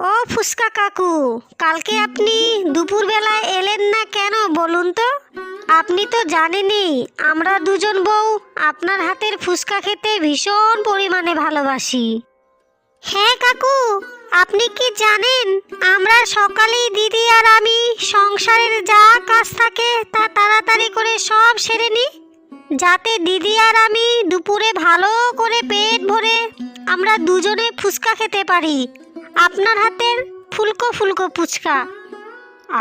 ও ফুসকা কাকু, কালকে আপনি দুপুরবেলায় এলেন না কেন বলুন তো? আপনি তো জানেনই, আমরা দুজন বউ আপনার হাতের ফুসকা খেতে ভীষণ পরিমাণে ভালোবাসি। হ্যাঁ কাকু, আপনি কি জানেন, আমরা সকালেই দিদি আর আমি সংসারের যা কাজ থাকে তা তাড়াতাড়ি করে সব সেরে নিই। যাতে দিদি আর আমি দুপুরে ভালো করে পেট ভরে আমরা দুজনে ফুচকা খেতে পারি। আপনার হাতের ফুলকো ফুলকো ফুচকা।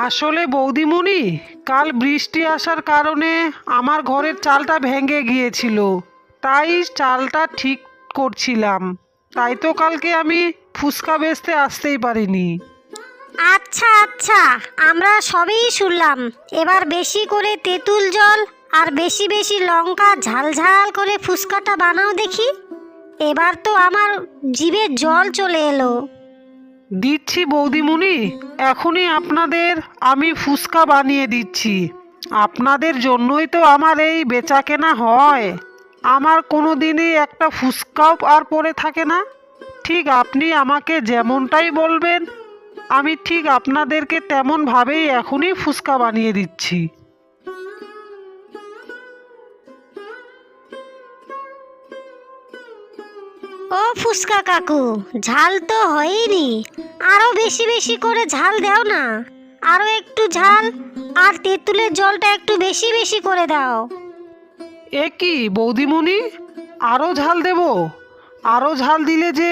আসলে বৌদিমণি কাল বৃষ্টি আসার কারণে আমার ঘরের চালটা ভেঙে গিয়েছিল তাই চালটা ঠিক করছিলাম। তাই তো কালকে আমি ফুচকা বেচতে আসতেই পারিনি। আচ্ছা আচ্ছা আমরা সবই শুনলাম। এবার বেশি করে তেঁতুল জল আর বেশি বেশি লঙ্কা ঝাল ঝাল করে ফুচকাটা বানাও দেখি। এবার তো আমার জিভে জল চলে এলো। দিচ্ছি বৌদিমণি, এখনই আপনাদের আমি ফুচকা বানিয়ে দিচ্ছি। আপনাদের জন্যই তো আমার এই বেচা কেনা হয়। আমার কোনো দিনই একটা ফুচকাও আর পড়ে থাকে না। ঠিক আপনি আমাকে যেমনটাই বলবেন, আমি ঠিক আপনাদেরকে তেমনভাবেই এখনই ফুচকা বানিয়ে দিচ্ছি। ও ফুচকা কাকু ঝাল তো হয়নি আরও বেশি বেশি করে ঝাল দাও না। আরও একটু ঝাল আর তেঁতুলের জলটা একটু বেশি বেশি করে দাও। এ কি বৌদিমণি? আরও ঝাল দেব? আরও ঝাল দিলে যে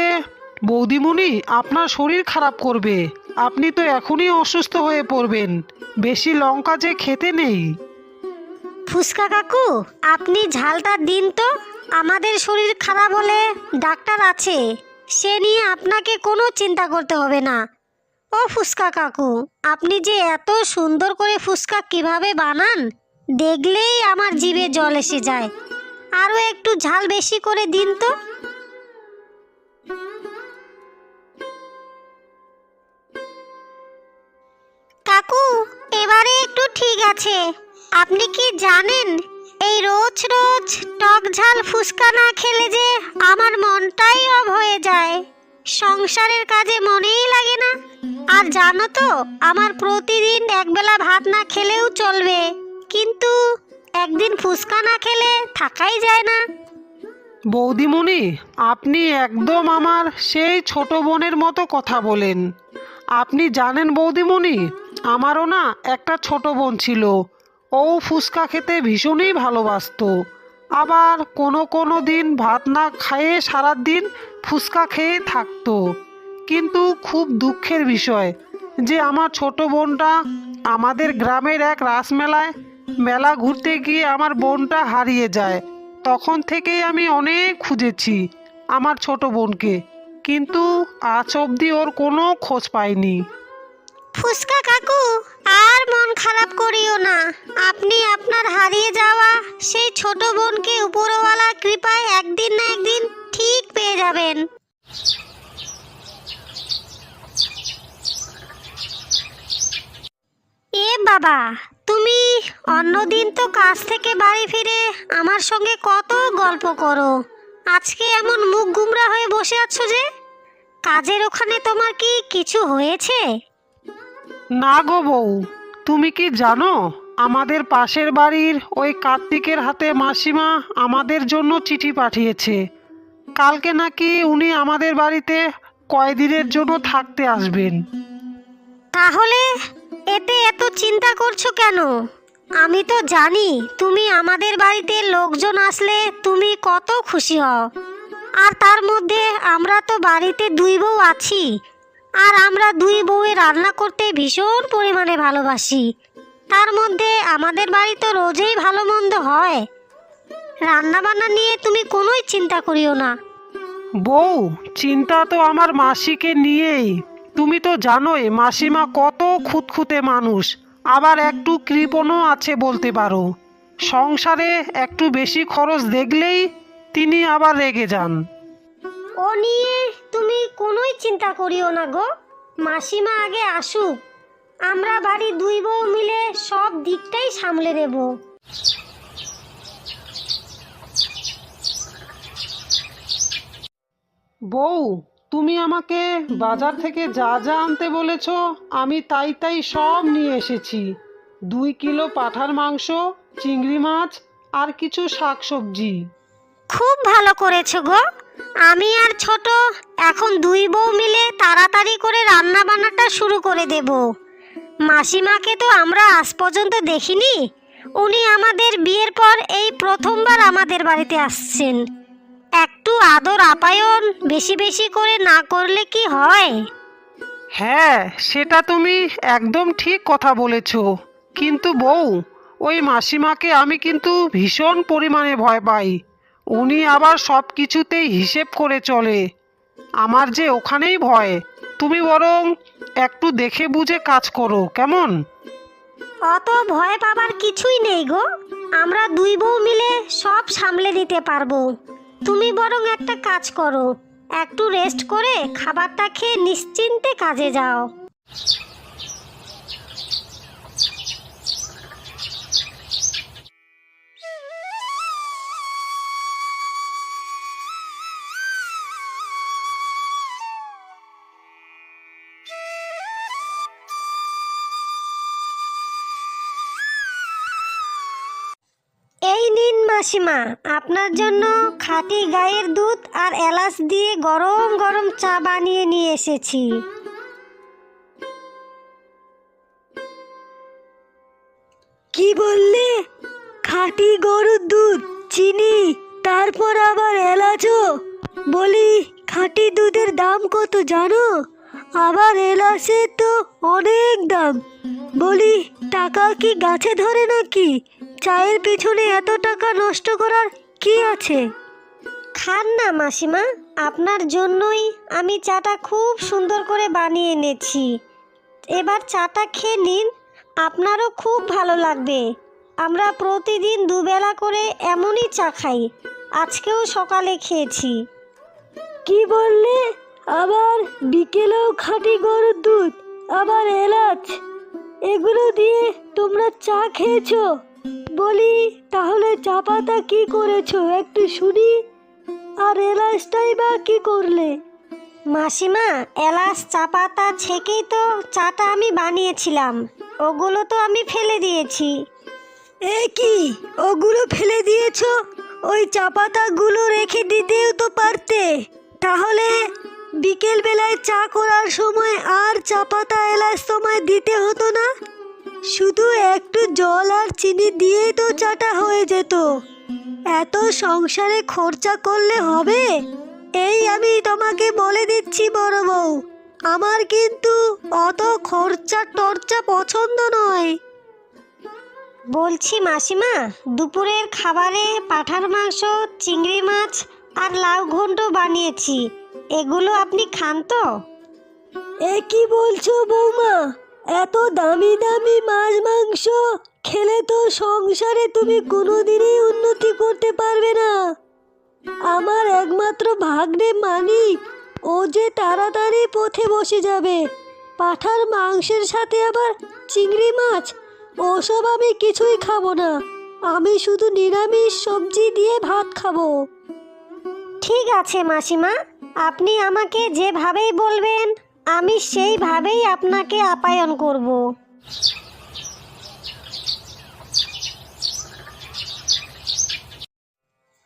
বৌদিমণি আপনার শরীর খারাপ করবে। আপনি তো এখনই অসুস্থ হয়ে পড়বেন। বেশি লঙ্কা যে খেতে নেই। ফুচকা কাকু আপনি ঝালটা দিন তো। আমাদের শরীর খারাপ হলে ডাক্তার আছে। সে নিয়ে আপনাকে কোনো চিন্তা করতে হবে না। ও ফুচকা কাকু, আপনি যে এত সুন্দর করে ফুচকা কীভাবে বানান, দেখলেই আমার জিভে জল এসে যায়। আরও একটু ঝাল বেশি করে দিন তো। কাকু, এবারে একটু ঠিক আছে। আপনি কি জানেন এই রোজ রোজ টক ঝাল ফুচকা না খেলে যে আমার মনটাই অব হয়ে যায়। সংসারের কাজে মনেই লাগে না। আর জানো তো, আমার প্রতিদিন একবেলা ভাত না খেলেও চলবে। কিন্তু একদিন ফুসকা না খেলে থাকাই যায় না। বৌদিমণি, আপনি একদম আমার সেই ছোট বোনের মতো কথা বলেন। আপনি জানেন বৌদিমণি, আমারও না একটা ছোট বোন ছিল। ও ফুচকা খেতে ভীষণই ভালোবাসতো। আবার কোনো কোনো দিন ভাত না খাইয়ে সারাদিন ফুচকা খেয়ে থাকতো। কিন্তু খুব দুঃখের বিষয় যে আমার ছোট বোনটা আমাদের গ্রামের এক রাসমেলায় মেলা ঘুরতে গিয়ে আমার বোনটা হারিয়ে যায়। তখন থেকেই আমি অনেক খুঁজেছি আমার ছোট বোনকে। কিন্তু আজ অবধি ওর কোনো খোঁজ পাইনি। ফুচকা কাকু, আর মন খারাপ করিও না। আপনি আপনার হারিয়ে যাওয়া সেই ছোট বোনকে উপরওয়ালা কৃপায় একদিন না একদিন ঠিক পেয়ে যাবেন। এ বাবা, তুমি অন্যদিন তো কাজ থেকে বাড়ি ফিরে আমার সঙ্গে কত গল্প করো। আজকে এমন মুখ গুমরা হয়ে বসে আছো যে, কাজের ওখানে তোমার কি কিছু হয়েছে? না গো বউ, তুমি কি জানো, আমাদের পাশের বাড়ির ওই কার্তিকের হাতে মাসিমা আমাদের জন্য চিঠি পাঠিয়েছে। কালকে নাকি উনি আমাদের বাড়িতে কয়দিনের জন্য থাকতে আসবেন। তাহলে এতে এত চিন্তা করছ কেন? আমি তো জানি তুমি আমাদের বাড়িতে লোকজন আসলে তুমি কত খুশি হও। আর তার মধ্যে আমরা তো বাড়িতে দুই বউ আছি আর আমরা দুই বউয়ে রান্না করতে ভীষণ পরিমাণে ভালোবাসি। তার মধ্যে আমাদের বাড়ি তো রোজেই ভালো মন্দ হয়। রান্না বান্না নিয়ে তুমি কোনোই চিন্তা করিও না। বউ চিন্তা তো আমার মাসিকে নিয়েই। তুমি তো জানোই মাসিমা কত খুঁতখুঁতে মানুষ। আবার একটু কৃপণও আছে বলতে পারো। সংসারে একটু বেশি খরচ দেখলেই তিনি আবার রেগে যান। ও নিয়ে তুমি চিন্তা করিও না গো। মাসিমা আগে আসুক। আমরা বাড়ি দুই বউ মিলে সব দিকটাই সামলে নেব বউ তুমি আমাকে বাজার থেকে যা যা আনতে বলেছ আমি তাই তাই সব নিয়ে এসেছি। দুই কিলো পাঠার মাংস চিংড়ি মাছ আর কিছু শাকসবজি। খুব ভালো করেছ গো। আমি আর ছোট, এখন দুই বউ মিলে তাড়াতাড়ি করে রান্না বান্নাটা শুরু করে দেব। মাসিমাকে তো আমরা আজ পর্যন্ত দেখিনি। উনি আমাদের বিয়ের পর এই প্রথমবার আমাদের বাড়িতে আসছেন। একটু আদর আপায়ন বেশি বেশি করে না করলে কি হয়? হ্যাঁ সেটা তুমি একদম ঠিক কথা বলেছ। কিন্তু বউ, ওই মাসিমাকে আমি কিন্তু ভীষণ পরিমাণে ভয় পাই। উনি আবার সব কিছুতেই হিসেব করে চলে। আমার যে ওখানেই ভয়। তুমি বরং একটু দেখে বুঝে কাজ করো, কেমন? অত ভয় পাবার কিছুই নেই গো। আমরা দুই বউ মিলে সব সামলে নিতে পারব। তুমি বরং একটা কাজ করো। একটু রেস্ট করে খাবারটা খেয়ে নিশ্চিন্তে কাজে যাও। মাসিমা, আপনার জন্য খাঁটি গায়ের দুধ আর এলাচ দিয়ে গরম গরম চা বানিয়ে নিয়ে এসেছি। কি বললে? খাঁটি গরুর দুধ, চিনি, তারপর আবার এলাচও? বলি, খাঁটি দুধের দাম কত জানো? আবার এলাচের তো অনেক দাম। বলি, টাকা কি গাছে ধরে নাকি? চায়ের পিছনে এত টাকা নষ্ট করার কি আছে? খান না মাসিমা। আপনার জন্যই আমি চাটা খুব সুন্দর করে বানিয়ে এনেছি। এবার চাটা খেয়ে নিন আপনারও খুব ভালো লাগবে। আমরা প্রতিদিন দুবেলা করে এমনই চা খাই। আজকেও সকালে খেয়েছি। কি বললে? আবার বিকেলেও খাঁটি গরুর দুধ আবার এলাচ। এগুলো দিয়ে তোমরা চা খেয়েছো? বলি তাহলে চা পাতা কি করেছ একটু শুনি? আর এলাচটাই বা কি করলে? মাসিমা এলাচ চা পাতা ছেকেই তো চাটা আমি বানিয়েছিলাম। ওগুলো তো আমি ফেলে দিয়েছি। এ কি? ওগুলো ফেলে দিয়েছ? ওই চা পাতাগুলো রেখে দিতেও তো পারতে। তাহলে বিকেল বেলায় চা করার সময় আর চা পাতা এলাচ তোমায় দিতে হতো না? শুধু একটু জল আর চিনি দিয়েই তো চাটা হয়ে যেত। এত সংসারে খরচা করলে হবে? এই আমি তোমাকে বলে দিচ্ছি বড় বউ। আমার কিন্তু অত খরচা টর্চা পছন্দ নয়। বলছি মাসিমা দুপুরের খাবারে পাঠার মাংস চিংড়ি মাছ আর লাউ ঘন্ট বানিয়েছি। এগুলো আপনি খান তো? এ কি বলছো বৌমা? এত দামি দামি মাছ মাংস খেলে তো সংসারে তুমি কোনোদিনই উন্নতি করতে পারবে না। আমার একমাত্র ভাগ্নে মানিক, ও যে তাড়াতাড়ি পথে বসে যাবে। পাঠার মাংসের সাথে আবার চিংড়ি মাছ, ওসব আমি কিছুই খাব না। আমি শুধু নিরামিষ সবজি দিয়ে ভাত খাব। ঠিক আছে মাসিমা, আপনি আমাকে যেভাবেই বলবেন আমি সেইভাবেই আপনাকে আপ্যায়ন করব।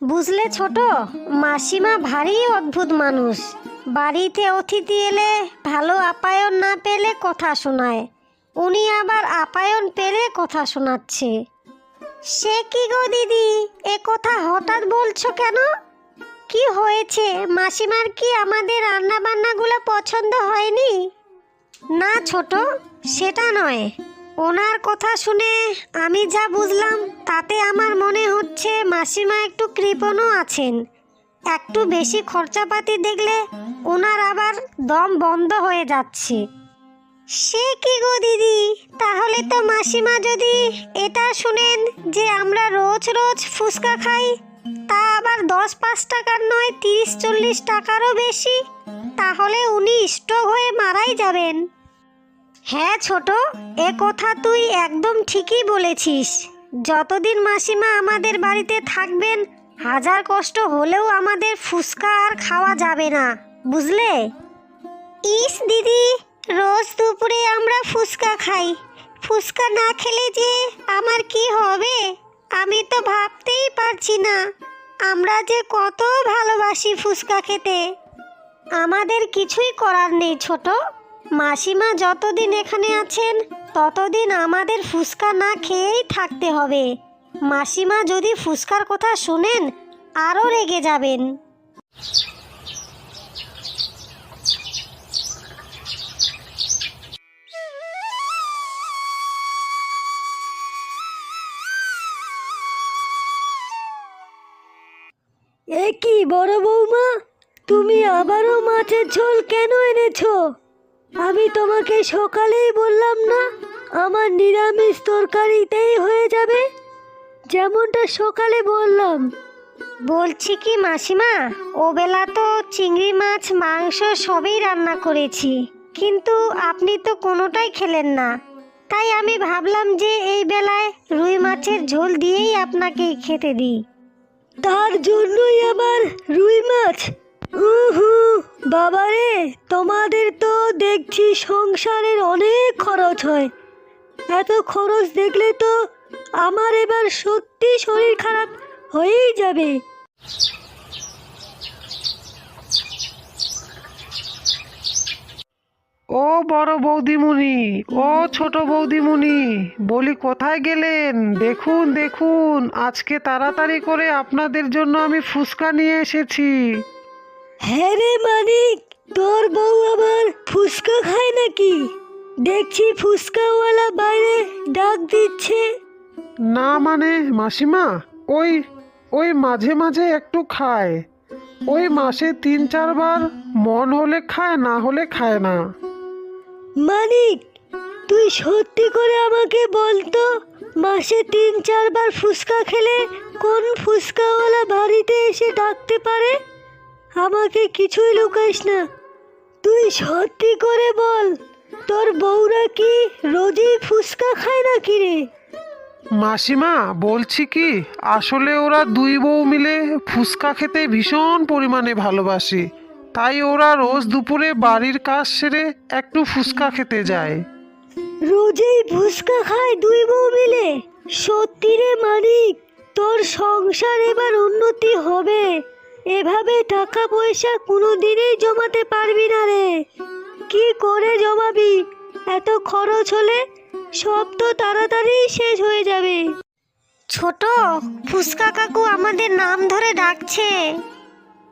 বুঝলে ছোট? মাসিমা ভারী অদ্ভুত মানুষ। বাড়িতে অতিথি এলে ভালো আপ্যায়ন না পেলে কথা শোনায়। উনি আবার আপ্যায়ন পেলে কথা শোনাচ্ছে। সে কি গো দিদি? এ কথা হঠাৎ বলছো কেন? কি হয়েছে? মাসিমার কি আমাদের রান্না বান্নাগুলো পছন্দ হয়নি? না ছোট, সেটা নয়। ওনার কথা শুনে আমি যা বুঝলাম, তাতে আমার মনে হচ্ছে মাসিমা একটু কৃপণও আছেন। একটু বেশি খরচাপাতি দেখলে ওনার আবার দম বন্ধ হয়ে যাচ্ছে। সে কি গো দিদি? তাহলে তো মাসিমা যদি এটা শুনেন যে আমরা রোজ রোজ ফুচকা খাই, তা দশ পাঁচ টাকার নয়, তিরিশ চল্লিশ টাকারও বেশি। তাহলে উনি স্ট্রোক হয়ে মারাই যাবেন। হ্যাঁ ছোট, এ কথা তুই একদম ঠিকই বলেছিস। যতদিন মাসিমা আমাদের বাড়িতে থাকবেন, হাজার কষ্ট হলেও আমাদের ফুচকা আর খাওয়া যাবে না, বুঝলে? ইস দিদি, রোজ দুপুরে আমরা ফুচকা খাই। ফুচকা না খেলে যে আমার কি হবে? আমি তো ভাবতেই পারছি না। আমরা যে কত ভালোবাসি ফুচকা খেতে। আমাদের কিছুই করার নেই, ছোট। মাসিমা যতদিন এখানে আছেন, ততদিন আমাদের ফুচকা না খেয়েই থাকতে হবে। মাসিমা যদি ফুচকার কথা শুনেন, আরও রেগে যাবেন। এ কি বড় বৌমা? তুমি আবারও মাছের ঝোল কেন এনেছো? আমি তোমাকে সকালেই বললাম না, আমার নিরামিষ তরকারিতেই হয়ে যাবে। যেমনটা সকালে বললাম। বলছি কি মাসিমা ও বেলা তো চিংড়ি মাছ, মাংস সবই রান্না করেছি। কিন্তু আপনি তো কোনোটাই খেলেন না। তাই আমি ভাবলাম যে এই বেলায় রুই মাছের ঝোল দিয়েই আপনাকে খেতে দিই। তার জন্যই আমার রুই মাছ। উহু, বাবারে, তোমাদের তো দেখছি সংসারের অনেক খরচ হয়। এত খরচ দেখলে তো আমার এবার সত্যি শরীর খারাপ হয়েই যাবে। ও বড় বৌদিমণি ও ছোট বৌদিমণি বলি কোথায় গেলেন? দেখুন দেখুন আজকে তাড়াতাড়ি করে আপনাদের জন্য আমি ফুচকা নিয়ে এসেছি। হ্যাঁ রে মানিক তোর বউ আবার ফুচকা খায় নাকি? দেখছি ফুচকাওয়ালা বাইরে ডাক দিচ্ছে। না মানে মাসিমা ওই ওই মাঝে মাঝে একটু খায়। ওই মাসে তিন চারবার মন হলে খায় না হলে খায় না। মানিক, তুই সত্যি করে আমাকে বলতো মাসে তিন, চারবার ফুচকা খেলে কোন ফুচকাওয়ালা বাড়িতে এসে ডাকতে পারে? আমাকে কিছুই লুকাইস না। তুই সত্যি করে বল, তোর বউরা কি রোজই ফুচকা খায় নাকি রে? মাসিমা, বলছি কি, আসলে ওরা দুই বউ মিলে ফুচকা খেতে ভীষণ পরিমাণে ভালোবাসে। তাই ওরা রোজ দুপুরে বাড়ির কাজ সেরে একটু ফুচকা খেতে যায়। রোজেই ফুচকা খায় দুই বউ মিলে। সত্যি রে মানিক তোর সংসার এবার উন্নতি হবে। এভাবে টাকা পয়সা কোনো দিনেই জমাতে পারবি না রে। কি করে জমাবি? এত খরচ হলে সব তো তাড়াতাড়ি শেষ হয়ে যাবে। ছোট ফুচকা কাকু আমাদের নাম ধরে ডাকছে।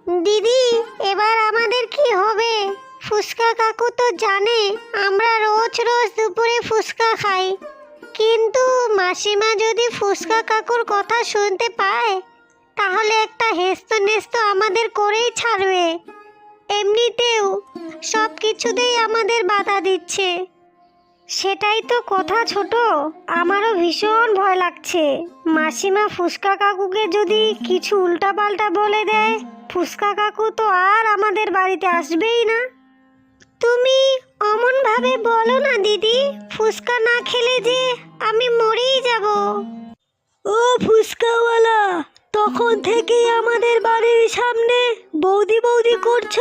দিদি, এবার আমাদের কি হবে? ফুচকা কাকু তো জানে, আমরা রোজ রোজ দুপুরে ফুচকা খাই। কিন্তু মাসিমা যদি ফুচকা কাকুর কথা শুনতে পায়, তাহলে একটা হেস্ত নেস্ত আমাদের করেই ছাড়বে। এমনিতেও সব কিছুতেই আমাদের বাধা দিচ্ছে। সেটাই তো কথা ছোট। আমারও ভীষণ ভয় লাগছে। মাসিমা ফুসকা কাকুকে যদি কিছু উল্টাপাল্টা বলে দেয় ফুসকা কাকু তো আর আমাদের বাড়িতে আসবেই না। তুমি অমন ভাবে বলো না দিদি। ফুসকা না খেলে যে আমি মরেই যাব। ও ফুচকাওয়ালা তখন থেকেই আমাদের বাড়ির সামনে বৌদি বৌদি করছ?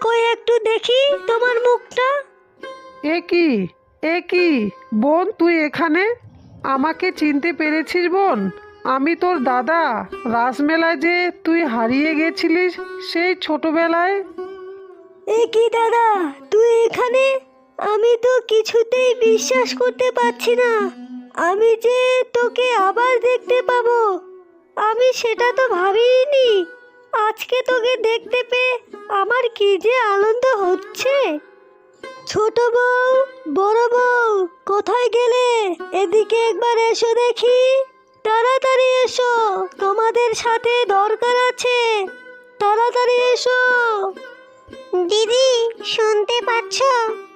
কই একটু দেখি তোমার মুখটা। এ কি? এ কি? বোন, তুই এখানে? আমাকে চিনতে পেরেছিস, বোন? আমি তোর দাদা। রাসমেলায় যে তুই হারিয়ে গেছিলিস সেই ছোটবেলায়। এ কি দাদা? তুই এখানে? আমি তো কিছুতেই বিশ্বাস করতে পারছি না। আমি যে তোকে আবার দেখতে পাবো, আমি সেটা তো ভাবিনি আজকে তোকে দেখতে পেয়ে আমার কি যে আনন্দ হচ্ছে? ছোট বউ, বড় বউ, কোথায় গেলে? এদিকে একবার এসো দেখি। তাড়াতাড়ি এসো, তোমাদের সাথে দরকার আছে। তাড়াতাড়ি এসো। দিদি, শুনতে পাচ্ছ?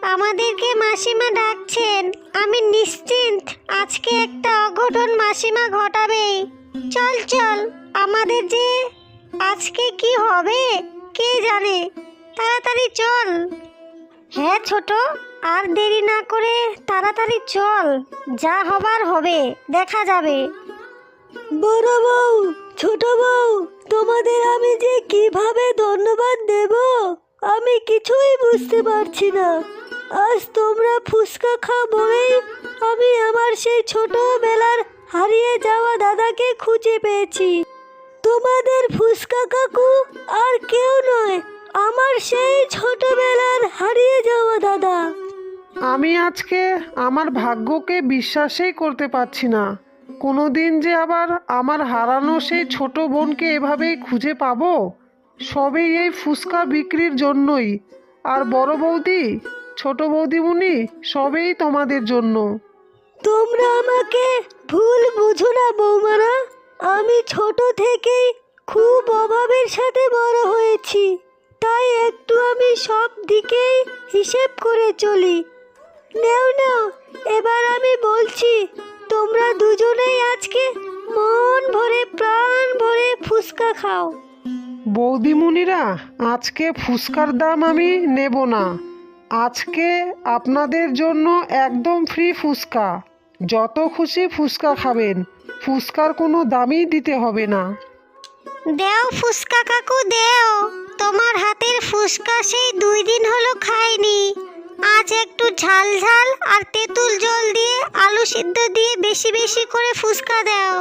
আমাদেরকে মাসিমা ডাকছেন। আমি নিশ্চিন্ত, আজকে একটা অঘটন মাসিমা ঘটাবেই চল চল, আমাদের যে আজকে কি হবে, কে জানে? তাড়াতাড়ি চল। হ্যাঁ ছোট, আর দেরি না করে তাড়াতাড়ি চল। যা হবার হবে, দেখা যাবে। বড় বউ, ছোট বউ, তোমাদের আমি যে কীভাবে ধন্যবাদ দেব, আমি কিছুই বুঝতে পারছি না। আজ তোমরা ফুচকা খাও বলেই আমি আমার সেই ছোটবেলার হারিয়ে যাওয়া দাদাকে খুঁজে পেয়েছি। তোমাদের ফুচকা কাকু আর কেউ নয় আমার সেই ছোটবেলার হারিয়ে যাওয়া দাদা। আমি আজকে আমার ভাগ্যকে বিশ্বাসই করতে পারছি না। কোনো দিন যে আবার আমার হারানো সেই ছোট বোনকে এভাবেই খুঁজে পাবো? সবই এই ফুসকা বিক্রির জন্যই। আর বড় বৌদি ছোট বৌদিমুনি সবই তোমাদের জন্য। তোমরা আমাকে ভুল বুঝো না বৌমারা। আমি ছোট থেকেই খুব অভাবের সাথে বড় হয়েছি। তাই একটু আমি সব দিকেই হিসেব করে চলি। নেও নেও এবার আমি বলছি তোমরা দুজনেই আজকে মন ভরে প্রাণ ভরে ফুসকা খাও। বৌদিমুনিরা আজকে ফুসকার দাম আমি নেব না। আজকে আপনাদের জন্য একদম ফ্রি ফুসকা যত খুশি ফুসকা খাবেন ফুসকার কোনো দামই দিতে হবে না। দেও ফুসকা কাকু দেও। তোমার হাতের ফুসকা সেই দুই দিন হলো খাইনি আজ একটু ঝাল ঝাল আর তেঁতুল জল দিয়ে আলু সিদ্ধ দিয়ে বেশি বেশি করে ফুসকা দাও।